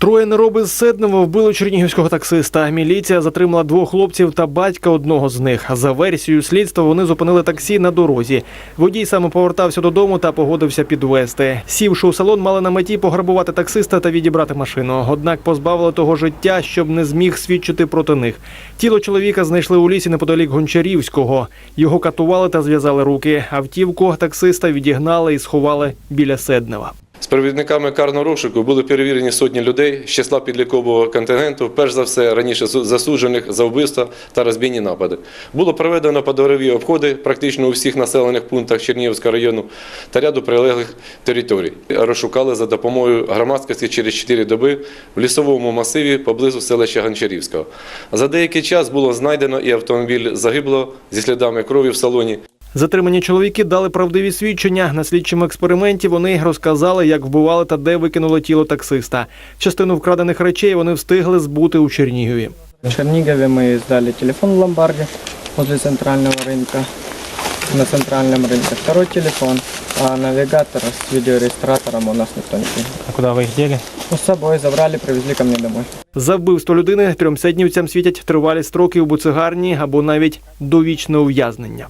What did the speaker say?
Троє нероби з Седнева вбили чернігівського таксиста. Міліція затримала двох хлопців та батька одного з них. За версією слідства вони зупинили таксі на дорозі. Водій саме повертався додому та погодився підвезти. Сівши у салон, мали на меті пограбувати таксиста та відібрати машину. Однак позбавили того життя, щоб не зміг свідчити проти них. Тіло чоловіка знайшли у лісі неподалік Гончарівського. Його катували та зв'язали руки. Автівку таксиста відігнали і сховали біля Седнева. З провідниками карного розшуку були перевірені сотні людей з числа підлікового контингенту, перш за все раніше засуджених за вбивства та розбійні напади. Було проведено подорові обходи практично у всіх населених пунктах Чернігівського району та ряду прилеглих територій. Розшукали за допомогою громадськості через 4 доби в лісовому масиві поблизу селища Гончарівського. За деякий час було знайдено і автомобіль загиблого зі слідами крові в салоні. Затримані чоловіки дали правдиві свідчення. На слідчому експерименті вони розказали, як вбивали та де викинули тіло таксиста. Частину вкрадених речей вони встигли збути у Чернігові. В Чернигове мы сдали телефон в ломбарде возле центрального рынка, на центральном рынке. Второй телефон, а навигатор с видеорегистратором у нас никто не кинул. А куда вы их дели? Ну, с собой забрали, привезли ко мне домой. За вбивство людини трьомседнівцям світять тривалі строки у буцегарні або навіть довічне ув'язнення.